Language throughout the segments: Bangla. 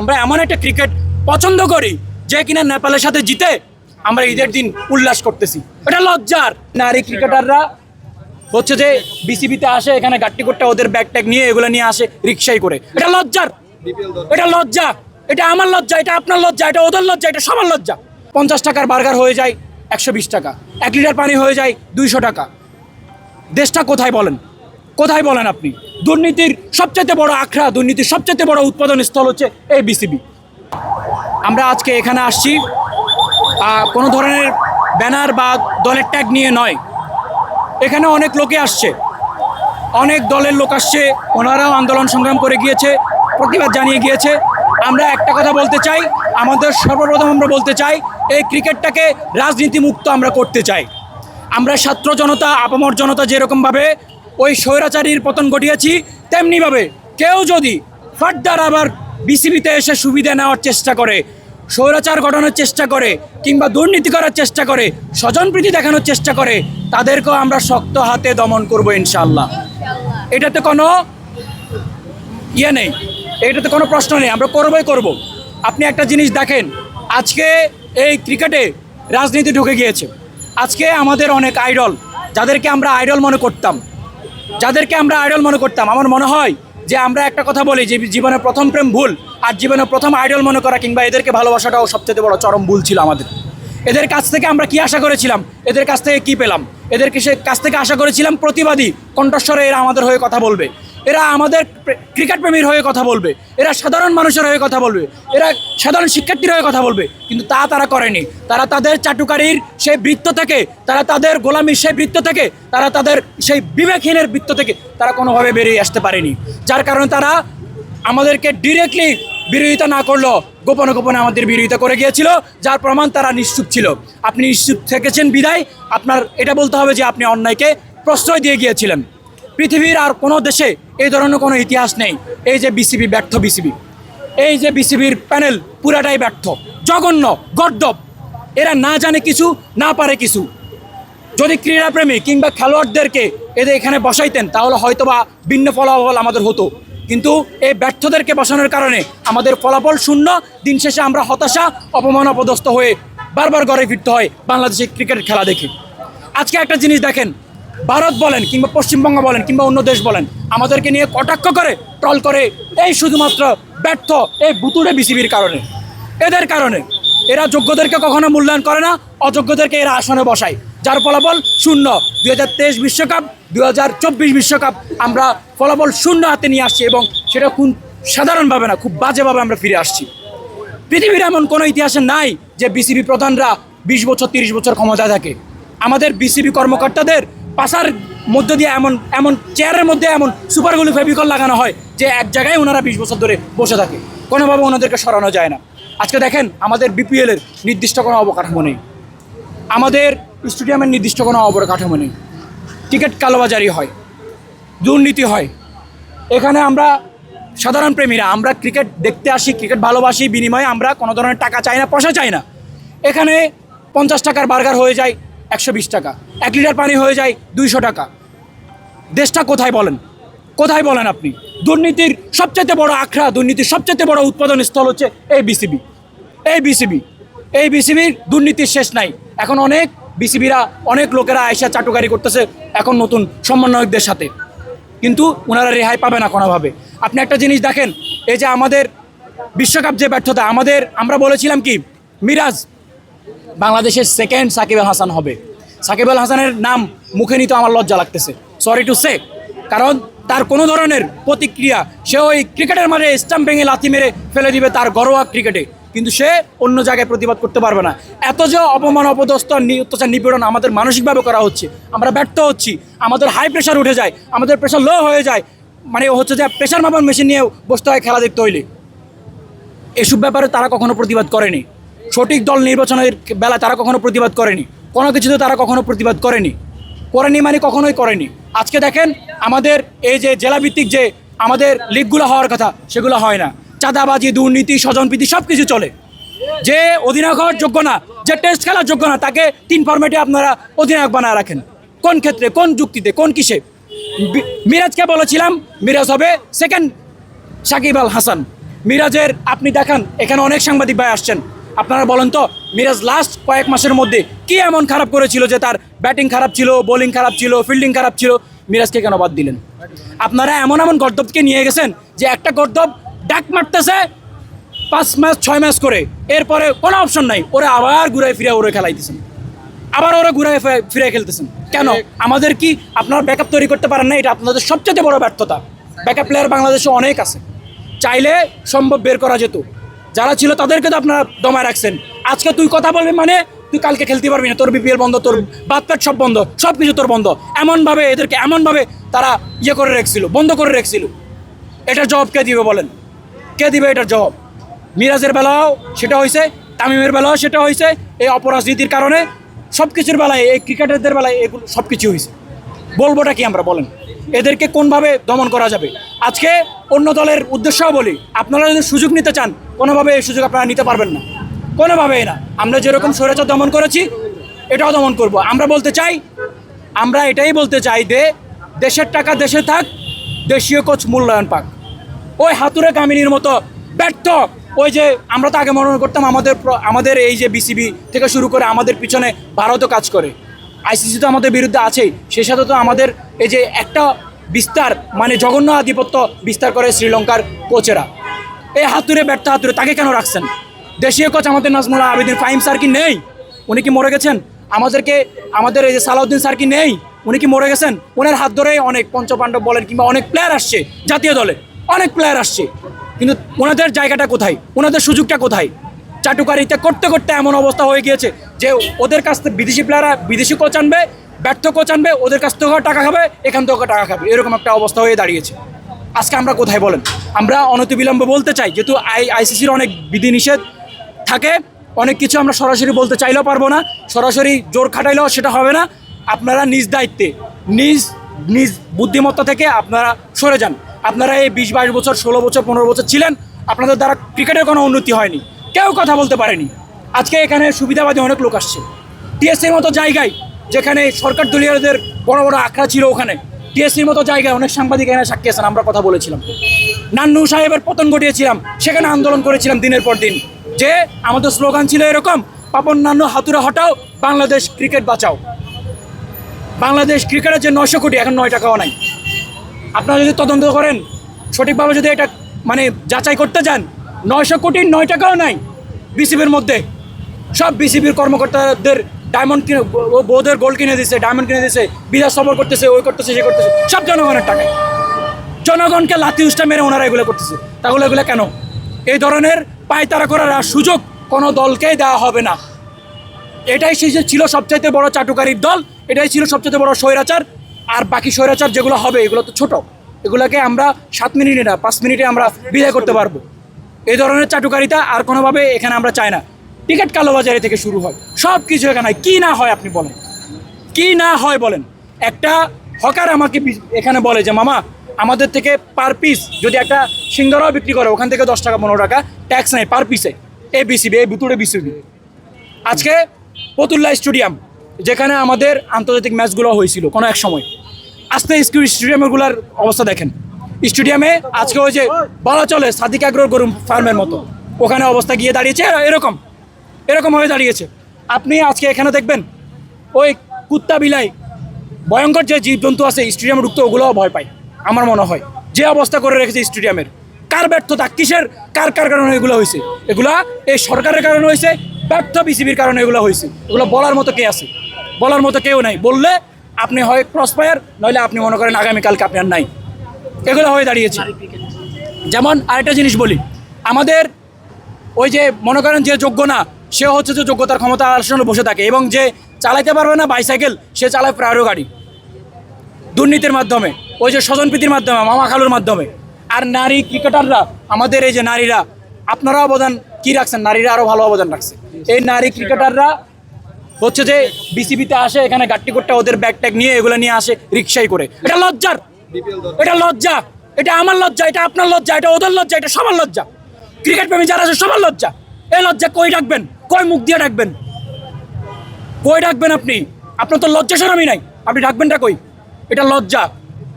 আমরা এমন একটা ক্রিকেট পছন্দ করি যে কিনা নেপালের সাথে জিতে আমরা ঈদের দিন উল্লাস করতেছি। এটা লজ্জার। নারী ক্রিকেটাররা হচ্ছে যে বিসিবিতে আসে, এখানে গাট্টি করতে ওদের ব্যাগ ট্যাগ নিয়ে এগুলো নিয়ে আসে রিক্সাই করে। এটা লজ্জার। এটা লজ্জা। এটা আমার লজ্জা, এটা আপনার লজ্জা, এটা ওদের লজ্জা, এটা সবার লজ্জা। পঞ্চাশ টাকার বার্গার হয়ে যায়, একশো বিশ টাকা। এক লিটার পানি হয়ে যায়, দুইশো টাকা। দেশটা কোথায় বলেন? কোথায় বলেন আপনি? দুর্নীতির সবচেয়ে বড় আখড়া, দুর্নীতির সবচেয়ে বড় উৎপাদন স্থল হচ্ছে এই বিসিবি আমরা আজকে এখানে আসছি কোনো ধরনের ব্যানার বা দলের ট্যাগ নিয়ে নয়। এখানে অনেক লোকে আসছে। অনেক দলের লোক আসছে, ওনারাও আন্দোলন সংগ্রাম করে গিয়েছে, প্রতিবাদ জানিয়ে গিয়েছে। আমরা একটা কথা বলতে চাই, আমাদের সর্বপ্রথম আমরা বলতে চাই, এই ক্রিকেটটাকে রাজনীতি মুক্ত আমরা করতে চাই। আমরা ছাত্র জনতা, আপামর জনতা যেরকমভাবে ওই স্বৈরাচারীর পতন ঘটিয়েছি, তেমনিভাবে কেউ যদি ফার্দার আবার বিসিবিতে এসে সুবিধা নেওয়ার চেষ্টা করে, স্বৈরাচার গঠনের চেষ্টা করে, কিংবা দুর্নীতি করার চেষ্টা করে স্বজনপ্রীতি দেখানোর চেষ্টা করে, তাদেরকেও আমরা শক্ত হাতে দমন করব ইনশাল্লাহ এটাতে কোনো ইয়ে নেই, এটাতে কোনো প্রশ্ন নেই, আমরা করবই করব। আপনি একটা জিনিস দেখেন, আজকে এই ক্রিকেটে রাজনীতি ঢুকে গিয়েছে। আজকে আমাদের অনেক আইডল, যাদেরকে আমরা আইডল মনে করতাম যাদেরকে আমরা আইডল মনে করতাম, আমার মনে হয় যে আমরা একটা কথা বলি যে জীবনের প্রথম প্রেম ভুল আর জীবনের প্রথম আইডল মনে করা কিংবা এদেরকে ভালোবাসাটাও সবচেয়ে বড় চরম ভুল ছিল আমাদের। এদের কাছ থেকে আমরা কি আশা করেছিলাম? এদের কাছ থেকে কি পেলাম? এদের কাছ থেকে আশা করেছিলাম প্রতিবাদী কণ্ঠস্বরে এরা আমাদের হয়ে কথা বলবে। এরা আমাদের ক্রিকেট প্রেমীর হয়ে কথা বলবে। এরা সাধারণ মানুষের হয়ে কথা বলবে। এরা সাধারণ শিক্ষার্থীর হয়ে কথা বলবে। কিন্তু তা তারা করেনি। তারা তাদের চাটুকারির সেই বৃত্ত থেকে, তারা তাদের গোলামির সেই বৃত্ত থেকে, তারা তাদের সেই বিবেকহীনের বৃত্ত থেকে তারা কোনোভাবে বেরিয়ে আসতে পারেনি। যার কারণে তারা আমাদেরকে ডিরেক্টলি বিরোধিতা না করল, গোপনে গোপনে আমাদের বিরোধিতা করে গিয়েছিল, যার প্রমাণ তারা নিশ্চুপ ছিল। আপনি নিশ্চুপ থেকেছেন বিদায়। আপনার এটা বলতে হবে যে আপনি অন্যায়কে প্রশ্রয় দিয়ে গিয়েছিলেন। পৃথিবীর আর কোনো দেশে এই ধরনের কোনো ইতিহাস নেই। এই যে বিসিবি ব্যর্থ বিসিবি এই যে বিসিবির প্যানেল পুরাটাই ব্যর্থ। জঘন্য গর্দব এরা না জানে কিছু, না পারে কিছু। যদি ক্রীড়াপ্রেমী কিংবা খেলোয়াড়দেরকে এদের এখানে বসাইতেন, তাহলে হয়তোবা ভিন্ন ফলাফল আমাদের হতো। কিন্তু এই ব্যর্থদেরকে বসানোর কারণে আমাদের ফলাফল শূন্য, দিন শেষে আমরা হতাশা, অপমান, অপদস্থ হয়ে বারবার ঘরে ফিরতে হয় বাংলাদেশের ক্রিকেট খেলা দেখে। আজকে একটা জিনিস দেখেন ভারত বলেন কিংবা পশ্চিমবঙ্গ বলেন কিংবা অন্য দেশ বলেন, আমাদেরকে নিয়ে কটাক্ষ করে, ট্রল করে, এই শুধুমাত্র ব্যর্থ এই বুতুড়ে বিসিবির কারণে। এদের কারণে। এরা যোগ্যদেরকে কখনো মূল্যায়ন করে না, অযোগ্যদেরকে এরা আসনে বসায়। যার ফলাফল শূন্য। তেইশ বিশ্বকাপ চব্বিশ বিশ্বকাপ আমরা ফলাফল শূন্য হাতে নিয়ে আসছি এবং সেটা খুব সাধারণভাবে না, খুব বাজেভাবে আমরা ফিরে আসছি। পৃথিবীর এমন কোনো ইতিহাসে নাই যে বিসিবি প্রধানরা বিশ বছর, তিরিশ বছর ক্ষমতায় থাকে। আমাদের বিসিবি কর্মকর্তাদের পাশার মধ্য দিয়ে এমন এমন চেয়ারের মধ্যে এমন সুপারগুলো ফেবিকল লাগানো হয় যে এক জায়গায় ওনারা বিশ বছর ধরে বসে থাকে। কোনোভাবে ওনাদেরকে সরানো যায় না। আজকে দেখেন, আমাদের বিপিএলের নির্দিষ্ট কোনো অবকাঠামো নেই। আমাদের স্টেডিয়ামের নির্দিষ্ট কোনো অবকাঠামো নেই। টিকিট কালোবাজারি হয়, দুর্নীতি হয়। এখানে আমরা সাধারণ প্রেমীরা, আমরা ক্রিকেট দেখতে আসি, ক্রিকেট ভালোবাসি, বিনিময়ে আমরা কোনো ধরনের টাকা চাই না, পয়সা চাই না। এখানে পঞ্চাশ টাকার বার্গার হয়ে যায় একশো বিশ টাকা। এক লিটার পানি হয়ে যায় দুইশো টাকা। দেশটা কোথায় বলেন? কোথায় বলেন আপনি? দুর্নীতির সবচেয়ে বড় আখড়া, দুর্নীতির সবচেয়ে বড় উৎপাদন স্থল হচ্ছে এই বিসিবি এই বিসিবি এই বিসিবির দুর্নীতির শেষ নাই। এখন অনেক বিসিবিরা অনেক লোকেরা আয়সা চাটুকারি করতেছে এখন নতুন সমন্বয়কদের সাথে। কিন্তু ওনারা রেহাই পাবে না কোনোভাবে। আপনি একটা জিনিস দেখেন, এই যে আমাদের বিশ্বকাপ যে ব্যর্থতা, আমাদের, আমরা বলেছিলাম কি, মিরাজ বাংলাদেশের সেকেন্ড সাকিব আল হাসান হবে। সাকিব আল হাসানের নাম মুখে নিতে আমার লজ্জা লাগতেছে। সরি টু সে কারণ তার কোনো ধরনের প্রতিক্রিয়া, সে ওই ক্রিকেটের মাঝে স্টাম্প ভেঙে লাথি মেরে ফেলে দিবে তার ঘরোয়া ক্রিকেটে। কিন্তু সে অন্য জায়গায় প্রতিবাদ করতে পারবে না। এত যে অপমান, অপদস্থ অত্যাচার, নিপীড়ন আমাদের মানসিকভাবে করা হচ্ছে। আমরা ব্যর্থ হচ্ছি। আমাদের হাই প্রেশার উঠে যায়। আমাদের প্রেশার লো হয়ে যায়। মানে হচ্ছে যে প্রেশার মাপার মেশিন নিয়ে বসতে হয় খেলা দেখতে হইলে এসব ব্যাপারে তারা কখনো প্রতিবাদ করেনি। সঠিক দল নির্বাচনের বেলা তারা কখনো প্রতিবাদ করেনি। কোনো কিছুতে তারা কখনো প্রতিবাদ করেনি। করেনি মানে কখনোই করেনি। আজকে দেখেন আমাদের এই যে জেলাভিত্তিক যে আমাদের লিগগুলো হওয়ার কথা, সেগুলো হয় না। চাঁদাবাজি, দুর্নীতি, স্বজনপ্রীতি সব কিছু চলে। যে অধিনায়ক হওয়ার যোগ্য না, যে টেস্ট খেলার যোগ্য না, তাকে তিন ফর্মেটে আপনারা অধিনায়ক বানায় রাখেন। কোন ক্ষেত্রে, কোন যুক্তিতে, কোন কিসে? মিরাজকে বলেছিলাম, মিরাজ হবে সেকেন্ড সাকিব আল হাসান। মিরাজের, আপনি দেখান, এখানে অনেক সাংবাদিক ভাই আসছেন। আপনারা বলেন তো মিরাজ লাস্ট কয়েক মাসের মধ্যে কি এমন খারাপ করেছিল যে তার ব্যাটিং খারাপ ছিল বোলিং খারাপ ছিল ফিল্ডিং খারাপ ছিল? মিরাজকে কেন বাদ দিলেন? আপনারা এমন এমন গর্দবকে নিয়ে গেছেন যে একটা গর্দব ডাক মারতেছে পাঁচ ম্যাচ ছয় ম্যাচ করে। এরপরে কোনো অপশন নাই। ওরা আবার ঘুরে ফিরে ওরে খেলাইতেছেন। আবার ওরা ঘুরে ফিরে খেলতেছেন। কেন? আমাদের কি আপনারা ব্যাকআপ তৈরি করতে পারেন না? এটা আপনাদের সবচেয়ে বড় ব্যর্থতা। ব্যাকআপ প্লেয়ার বাংলাদেশে অনেক আছে। চাইলে সম্ভব বের করা যেত। যারা ছিল তাদেরকে তো আপনারা দমায় রাখছেন। আজকে তুই কথা বলবি মানে তুই কালকে খেলতে পারবি না। তোর বিপিএল বন্ধ, তোর বাতপেট সব বন্ধ সব কিছু তোর বন্ধ। এমনভাবে এদেরকে এমনভাবে তারা ইয়ে করে রেখেছিল, বন্ধ করে রেখেছিল। এটার জবাব কে দিবে বলেন? কে দিবে এটার জবাব? মিরাজের বেলাও সেটা হয়েছে, তামিমের বেলাও সেটা হয়েছে, এই অপরাজনীতির কারণে সব কিছুর বেলায়, এই ক্রিকেটারদের বেলায় এগুলো সব কিছু হয়েছে। বলবোটা কি আমরা, বলেন। এদেরকে কোনভাবে দমন করা যাবে? আজকে অন্য দলের উদ্দেশ্যও বলি, আপনারা যদি সুযোগ নিতে চান, কোনোভাবে এই সুযোগ আপনারা নিতে পারবেন না। কোনোভাবেই না। আমরা যেরকম স্বৈরাচার দমন করেছি, এটাও দমন করব। আমরা বলতে চাই, আমরা এটাই বলতে চাই যে, দেশের টাকা দেশে থাক, দেশীয় কোচ মূল্যায়ন পাক। ওই হাতুরে কামিনীর মতো ব্যর্থ, ওই যে আমরা তো আগে মনে করতাম আমাদের আমাদের এই যে বিসিবি থেকে শুরু করে আমাদের পিছনে ভারতও কাজ করে। আইসিসি তো আমাদের বিরুদ্ধে আছেই। সেই সাথে তো আমাদের এই যে একটা বিস্তার মানে জঘন্য আধিপত্য বিস্তার করে শ্রীলঙ্কার কোচেরা এই হাতুরে ব্যর্থ হাতুরে তাকে কেন রাখছেন? দেশীয় কোচ আমাদের নাজমুল্লাহ আবেদিন ফাহিম স্যার কি নেই? উনি কি মরে গেছেন? আমাদেরকে, আমাদের এই যে সালাউদ্দিন স্যার কি নেই? উনি কি মরে গেছেন? ওনার হাত ধরেই অনেক পঞ্চপাণ্ডব বলেন কিংবা অনেক প্লেয়ার আসছে জাতীয় দলে। অনেক প্লেয়ার আসছে। কিন্তু ওনাদের জায়গাটা কোথায়? ওনাদের সুযোগটা কোথায়? চাটুকারিতে করতে করতে এমন অবস্থা হয়ে গিয়েছে যে ওদের কাছ থেকে বিদেশি প্লেয়াররা বিদেশি কোচ আনবে, ব্যর্থ কোচ আনবে, ওদের কাছ থেকেও টাকা খাবে, এখান থেকেও টাকা খাবে। এরকম একটা অবস্থা হয়ে দাঁড়িয়েছে। আজকে আমরা কোথায় বলেন? আমরা অনতিবিলম্বে বলতে চাই, যেহেতু আই আইসিসির অনেক বিধিনিষেধ থাকে, অনেক কিছু আমরা সরাসরি বলতে চাইলেও পারব না, সরাসরি জোর খাটাইলেও সেটা হবে না। আপনারা নিজ দায়িত্বে, নিজ নিজ বুদ্ধিমত্তা থেকে আপনারা সরে যান। আপনারা এই বিশ, বাইশ বছর, ষোলো বছর, পনেরো বছর ছিলেন, আপনাদের দ্বারা ক্রিকেটের কোনো উন্নতি হয়নি। কেউ কথা বলতে পারেনি। আজকে এখানে সুবিধাবাদী অনেক লোক আসছে। টিএসসির মতো জায়গায় যেখানে সরকার দলীয়দের বড় বড় আখড়া ছিল ওখানে, টিএসসির মতো জায়গায় অনেক সাংবাদিক এখানে সাক্ষী আছেন, আমরা কথা বলেছিলাম। নান্নু সাহেবের পতন ঘটিয়েছিলাম, সেখানে আন্দোলন করেছিলাম দিনের পর দিন। যে আমাদের স্লোগান ছিল এরকম, পাপন নান্নু হাতুড়ে হটাও, বাংলাদেশ ক্রিকেট বাঁচাও। বাংলাদেশ ক্রিকেটের যে নয়শো কোটি, এখন নয় টাকাও নাই। আপনারা যদি তদন্ত করেন, সঠিকভাবে যদি এটা মানে যাচাই করতে যান নয়শো কোটির নয় টাকাও নাই বিসিবির মধ্যে। সব বিসিবির কর্মকর্তাদের ডায়মন্ড কিনে, ও বৌদের গোল্ড কিনে দিচ্ছে ডায়মন্ড কিনে দিচ্ছে বিদেশ সফর করতেছে, ওই করতেছে সে করতেছে, সব জনগণের টাকায়। জনগণকে লাথি উষ্টা মেরে ওনারা এগুলো করতেছে। তাহলে এগুলো কেন? এই ধরনের পায়তারা করার আর সুযোগ কোনো দলকেই দেওয়া হবে না। এটাই সেই যে ছিল সবচাইতে বড় চাটুকারির দল, এটাই ছিল সবচাইতে বড় স্বৈরাচার, আর বাকি স্বৈরাচার যেগুলো হবে, এগুলো তো ছোট। এগুলোকে আমরা সাত মিনিটে না, পাঁচ মিনিটে আমরা বিদায় করতে পারব। এই ধরনের চাটুকারিতা আর কোনোভাবে এখানে আমরা চাই না। টিকিট কালোবাজারি থেকে শুরু হয়। সব কিছু এখানে হয়। কি না হয় আপনি বলেন। কি না হয় বলেন। একটা হকার আমাকে এখানে বলে যে, মামা, আমাদের থেকে পার পিস যদি একটা সিঙ্গারাও বিক্রি করে, ওখান থেকে দশ টাকা, পনেরো টাকা ট্যাক্স নেয় পার পিসে এ। বিসিবি এই ভিতরে বিসিবি আজকে ফতুল্লা স্টেডিয়াম, যেখানে আমাদের আন্তর্জাতিক ম্যাচগুলো হয়েছিল কোনো এক সময়। আস্তে স্টেডিয়ামগুলোর অবস্থা দেখেন। স্টেডিয়ামে আজকে ওই যে বলা চলে, সাদিক আগ্রহ গরুম ফার্মের মতো। ওখানে অবস্থা গিয়ে দাঁড়িয়েছে এরকম এরকম হয়ে দাঁড়িয়েছে। আপনি আজকে এখানে দেখবেন, ওই কুত্তা বিলাই, ভয়ঙ্কর যে জীবজন্তু আছে, স্টেডিয়ামে ঢুকতে ওগুলোও ভয় পায়, আমার মনে হয়। যে অবস্থা করে রেখেছে স্টেডিয়ামের। কার ব্যর্থতা? কিসের? কার কার কারণে এগুলো হয়েছে? এগুলা এই সরকারের কারণে হয়েছে, ব্যর্থ বিসিবির কারণে এগুলো হয়েছে? এগুলো বলার মতো কে আছে? বলার মতো কেউ নাই। বললে আপনি হয় ক্রসফায়ার নইলে আপনি মনে করেন আগামীকালকে আপনি আর নাই। এগুলো হয়ে দাঁড়িয়েছে। যেমন আরেকটা জিনিস বলি আমাদের ওই যে মনে করেন যে যোগ্য না সে হচ্ছে যে যোগ্যতার ক্ষমতা আসলে বসে থাকে এবং যে চালাইতে পারবে না বাইসাইকেল সে চালায় প্রায়রো গাড়ি। দুর্নীতির মাধ্যমে ওই যে স্বজনপ্রীতির মাধ্যমে মামা খালুর মাধ্যমে। আর নারী ক্রিকেটাররা আমাদের এই যে নারীরা আপনারা অবদান কি রাখছেন? নারীরা আরও ভালো অবদান রাখছে। এই নারী ক্রিকেটাররা হচ্ছে যে বিসিবিতে আসে এখানে গাট্টি করতে ওদের ব্যাগ ট্যাগ নিয়ে এগুলো নিয়ে আসে রিক্সাই করে। এটা লজ্জার! এটা লজ্জা। এটা আমার লজ্জা, এটা আপনার লজ্জা, এটা ওদের লজ্জা, এটা সবার লজ্জা। ক্রিকেট প্রেমী যারা আছে, সবার লজ্জা। এই লজ্জা কই ডাকবেন কই মুখ দিয়ে ডাকবেন কই ডাকবেন আপনি? আপনার তো লজ্জা সরমই নাই। আপনি ডাকবেনটা কই? এটা লজ্জা।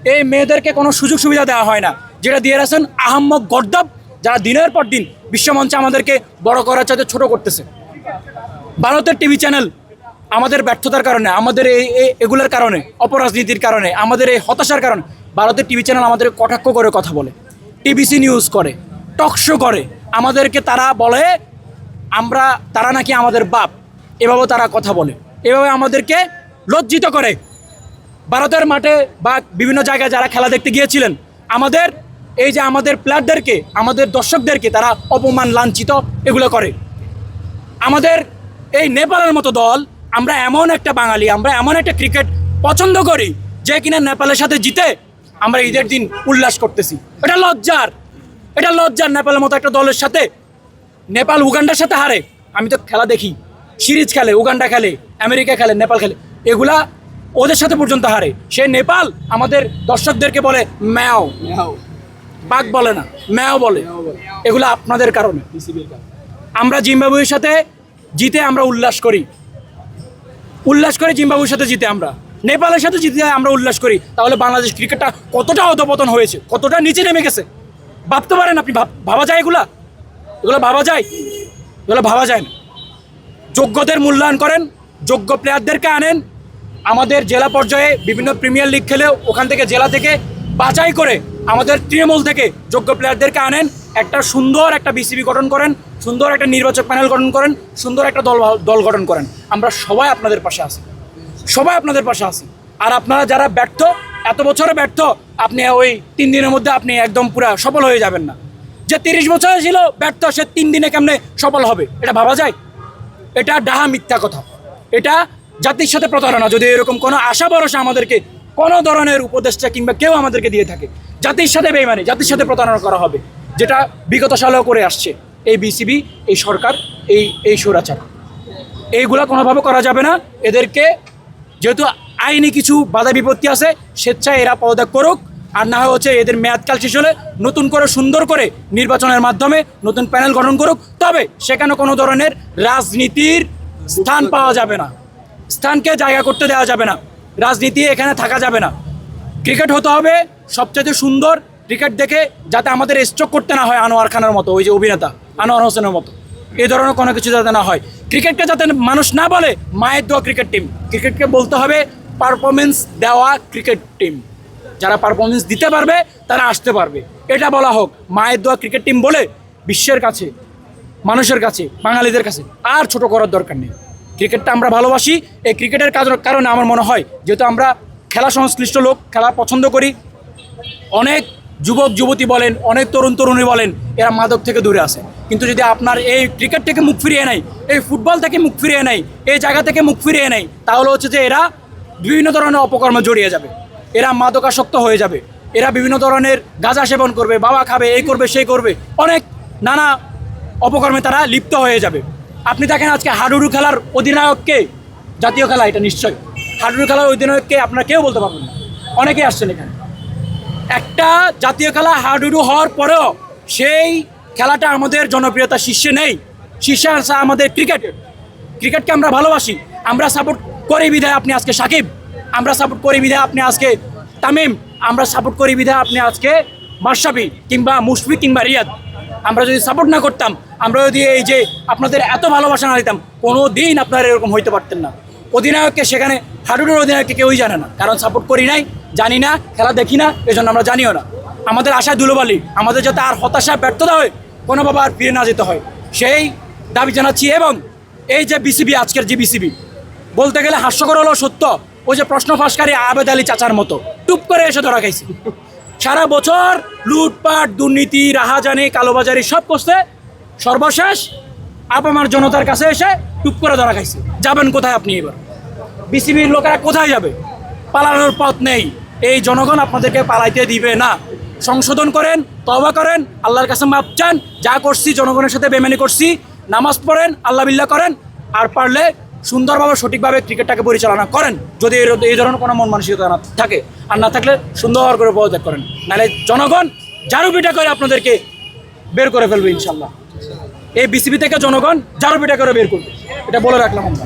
এই মেয়েদেরকে কোনো সুযোগ সুবিধা দেওয়া হয় না। যেটা দিয়ে রাখছেন আহম্মক গর্দব যারা দিনের পর দিন বিশ্বমঞ্চে আমাদেরকে বড় করার চাইতে ছোট করতেছে। ভারতের টিভি চ্যানেল আমাদের ব্যর্থতার কারণে, আমাদের এই- এগুলোর কারণে, অপরাজনীতির কারণে, আমাদের এই হতাশার কারণে ভারতের টিভি চ্যানেল আমাদের কটাক্ষ করে কথা বলে টিবিসি নিউজ করে টকশো করে। আমাদেরকে তারা বলে, আমরা, তারা নাকি আমাদের বাপ। এভাবেও তারা কথা বলে। এভাবে আমাদেরকে লজ্জিত করে। ভারতের মাঠে বা বিভিন্ন জায়গায় যারা খেলা দেখতে গিয়েছিলেন, আমাদের, এই যে আমাদের প্লেয়ারদেরকে আমাদের দর্শকদেরকে তারা অপমান, লাঞ্ছিত এগুলো করে। আমাদের এই নেপালের মতো দল, আমরা এমন একটা বাঙালি, আমরা এমন একটা ক্রিকেট পছন্দ করি যে কিনা নেপালের সাথে জিতে আমরা ঈদের দিন উল্লাস করতেছি। এটা লজ্জার। এটা লজ্জার নেপালের মতো একটা দলের সাথে। নেপাল উগান্ডার সাথে হারে। আমি তো খেলা দেখি। সিরিজ খেলে উগান্ডা খেলে আমেরিকা খেলে নেপাল খেলে। এগুলা ওদের সাথে পর্যন্ত হারে। সে নেপাল আমাদের দর্শকদেরকে বলে ম্যাও। বাঘ বলে না ম্যাও বলে। এগুলো আপনাদের কারণে। আমরা জিম্বাবুয়ের সাথে জিতে আমরা উল্লাস করি। উল্লাস করে জিম্বাবুয়ের সাথে জিতে আমরা। নেপালের সাথে জিতে আমরা উল্লাস করি, তাহলে বাংলাদেশ ক্রিকেটটা কতটা অধপতন হয়েছে, কতটা নিচে নেমে গেছে? ভাবতে পারেন আপনি, ভাব- ভাবা যায় এগুলা? এগুলো ভাবা যায়? এগুলো ভাবা যায় না। যোগ্যদের মূল্যায়ন করেন, যোগ্য প্লেয়ারদেরকে আনেন। আমাদের জেলা পর্যায়ে বিভিন্ন প্রিমিয়ার লিগ খেলে ওখান থেকে জেলা থেকে বাছাই করে আমাদের তৃণমূল থেকে যোগ্য প্লেয়ারদেরকে আনেন। একটা সুন্দর একটা বিসিবি গঠন করেন, সুন্দর একটা নির্বাচক প্যানেল গঠন করেন, সুন্দর একটা দল দল গঠন করেন। আমরা সবাই আপনাদের পাশে আছি। সবাই আপনাদের পাশে আছি। আর আপনারা যারা ব্যর্থ, এত বছরে ব্যর্থ, আপনি ওই তিন দিনের মধ্যে আপনি একদম পুরা সফল হয়ে যাবেন না। যে তিরিশ বছরে ছিল, ব্যর্থ, সে তিন দিনে কেমনে সফল হবে? এটা ভাবা যায়? এটা ডাহা মিথ্যা কথা। এটা জাতির সাথে প্রতারণা। যদি এরকম কোনো আশা ভরসা আমাদেরকে কোনো ধরনের উপদেষ্টা কিংবা কেউ আমাদেরকে দিয়ে থাকে, জাতির সাথে বেইমানি, জাতির সাথে প্রতারণা করা হবে, যেটা বিগত সালেও করে আসছে। এই বিসিবি, এই সরকার, এই এই সুরাচার। এইগুলা কোনোভাবে করা যাবে না। এদেরকে যেহেতু আইনি কিছু বাধা বিপত্তি আছে, স্বেচ্ছায় এরা পদত্যাগ করুক, আর না হয় হচ্ছে এদের মেয়াদকাল শেষ হলে নতুন করে সুন্দর করে নির্বাচনের মাধ্যমে নতুন প্যানেল গঠন করুক। তবে সেখানে কোনো ধরনের রাজনীতির স্থান পাওয়া যাবে না। স্থানকে জায়গা করতে দেওয়া যাবে না। রাজনীতি এখানে থাকা যাবে না। ক্রিকেট হতে হবে সবচেয়ে সুন্দর ক্রিকেট দেখে, যাতে আমাদের স্ট্রোক করতে না হয় আনোয়ার খানের মতো, ওই যে অভিনেতা, আনোয়ার হোসেনের মতো। এই ধরনের কোনো কিছু যাতে না হয়। ক্রিকেটকে যাতে মানুষ না বলে, মায়ের দেওয়া ক্রিকেট টিম। ক্রিকেটকে বলতে হবে পারফরমেন্স দেওয়া ক্রিকেট টিম। যারা পারফরমেন্স দিতে পারবে, তারা আসতে পারবে। এটা বলা হোক, মায়ের দেওয়া ক্রিকেট টিম বলে বিশ্বের কাছে, মানুষের কাছে, বাঙালিদের কাছে আর ছোট করার দরকার নেই। ক্রিকেটটা আমরা ভালোবাসি, এই ক্রিকেটের কারণে আমার মনে হয়, যেহেতু আমরা খেলা সংশ্লিষ্ট লোক, খেলা পছন্দ করি, অনেক যুবক, যুবতী বলেন, অনেক তরুণ তরুণী বলেন, এরা মাদক থেকে দূরে আসে কিন্তু যদি আপনার এই ক্রিকেট থেকে মুখ ফিরিয়ে নেয়, এই ফুটবল থেকে মুখ ফিরিয়ে নেয়, এই জায়গা থেকে মুখ ফিরিয়ে নেয়, তাহলে হচ্ছে যে এরা বিভিন্ন ধরনের অপকর্মে জড়িয়ে যাবে। এরা মাদকাসক্ত হয়ে যাবে। এরা বিভিন্ন ধরনের গাঁজা সেবন করবে, বাবা খাবে, এই করবে, সেই করবে। অনেক নানা অপকর্মে তারা লিপ্ত হয়ে যাবে। আপনি দেখেন আজকে হাডুডু খেলার অধিনায়ককে জাতীয় খেলা এটা নিশ্চয় হাডুডু খেলার অধিনায়ককে আপনারা কেউ বলতে পারবেন না। অনেকেই আসছেন এখানে। একটা জাতীয় খেলা হাডুডু হওয়ার পরেও সেই খেলাটা আমাদের জনপ্রিয়তা শীর্ষে নেই। শীর্ষে আছে আমাদের ক্রিকেট ক্রিকেটকে আমরা ভালোবাসি। আমরা সাপোর্ট করি বিধায় আপনি আজকে সাকিব। আমরা সাপোর্ট করি বিধায় আপনি আজকে তামিম। আমরা সাপোর্ট করি বিধায় আপনি আজকে মাশরাফি কিংবা মুশফি কিংবা রিয়াদ। আমরা যদি সাপোর্ট না করতাম, আমরা যদি এই যে আপনাদের এত ভালোবাসা না দিতাম কোনো দিন আপনারা এরকম হইতে পারতেন না। অধিনায়ককে সেখানে, হাডুডুর অধিনায়ককে কেউই জানে না। কারণ সাপোর্ট করি নাই, জানি না, খেলা দেখি না এই জন্য আমরা জানিও না। আমাদের আশায় দুলোবালি আমাদের যাতে আর হতাশা, ব্যর্থতা হয় কোনোভাবে আর ফিরে না যেতে হয়। সেই দাবি জানাচ্ছি এবং এই যে বিসিবি আজকের যে বিসিবি বলতে গেলে হাস্যকর হলো সত্য, ওই যে প্রশ্ন ফাঁসকারী আবেদ আলী চাচার মতো টুপ করে এসে ধরা খাইছে। সারা বছর লুটপাট, দুর্নীতি, রাহাজানি, কালোবাজারি সব করছে, সর্বশেষ আপামার জনতার কাছে এসে টুপ করে ধরা খাইছে। যাবেন কোথায় আপনি এবার? বিসিবির লোকেরা কোথায় যাবে? পালানোর পথ নেই। এই জনগণ আপনাদেরকে পালাইতে দিবে না। সংশোধন করেন তবা করেন, আল্লাহর কাছে মাপ চান। যা করছি, জনগণের সাথে বেমানি করছি। নামাজ পড়েন, আল্লাহ বিল্লাহ করেন। আর পারলে সুন্দরভাবে, সঠিকভাবে ক্রিকেটটাকে পরিচালনা করেন। যদি এই ধরনের কোনো মন মানসিকতা না থাকে, আর না থাকলে সুন্দর করে পদত্যাগ করেন। নাহলে জনগণ জারু পিঠা করে আপনাদেরকে বের করে ফেলবে ইনশাল্লাহ। এই বিসিবি থেকে জনগণ জারো পিঠা করে বের করবে। এটা বলে রাখলাম আমরা।